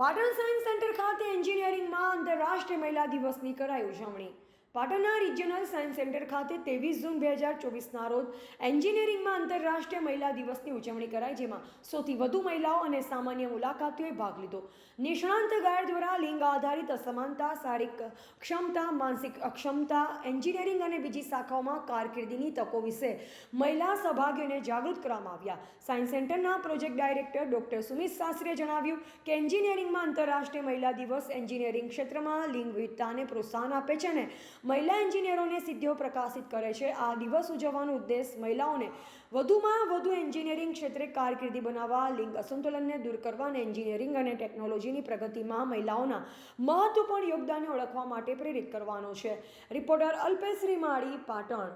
Patan science centre ખાતે એન્જિનિયરિંગમાં આંતરરાષ્ટ્રીય મહિલા દિવસની કરાઈ ઉજવણી. પાટણના રિજિયનલ સાયન્સ સેન્ટર ખાતે ત્રેવીસ જૂન બે હજાર ચોવીસના રોજ એન્જિનિયરિંગમાં આંતરરાષ્ટ્રીય મહિલા દિવસની ઉજવણી કરાઈ, જેમાં સૌથી વધુ મહિલાઓ અને સામાન્ય મુલાકાતીઓએ ભાગ લીધો. નિષ્ણાંત ગાયડ દ્વારા લિંગ આધારિત અસમાનતા, શારીરિક ક્ષમતા, માનસિક અક્ષમતા, એન્જિનિયરિંગ અને બીજી શાખાઓમાં કારકિર્દીની તકો વિશે મહિલા સહભાગીઓને જાગૃત કરવામાં આવ્યા. સાયન્સ સેન્ટરના પ્રોજેક્ટ ડાયરેક્ટર ડોક્ટર સુમિત શાસ્ત્રીએ જણાવ્યું કે એન્જિનિયરિંગમાં આંતરરાષ્ટ્રીય મહિલા દિવસ એન્જિનિયરિંગ ક્ષેત્રમાં લિંગ વિવિધતાને પ્રોત્સાહન આપે છે અને મહિલા એન્જિનિયરોને સિદ્ધિઓ પ્રકાશિત કરે છે. આ દિવસ ઉજવવાનો ઉદ્દેશ મહિલાઓને વધુમાં વધુ એન્જિનિયરિંગ ક્ષેત્રે કારકિર્દી બનાવવા, લિંગ અસંતુલનને દૂર કરવા અને એન્જિનિયરિંગ અને ટેકનોલોજીની પ્રગતિમાં મહિલાઓના મહત્વપૂર્ણ યોગદાનને ઓળખવા માટે પ્રેરિત કરવાનો છે. રિપોર્ટર અલ્પેશ રીમાળી, પાટણ.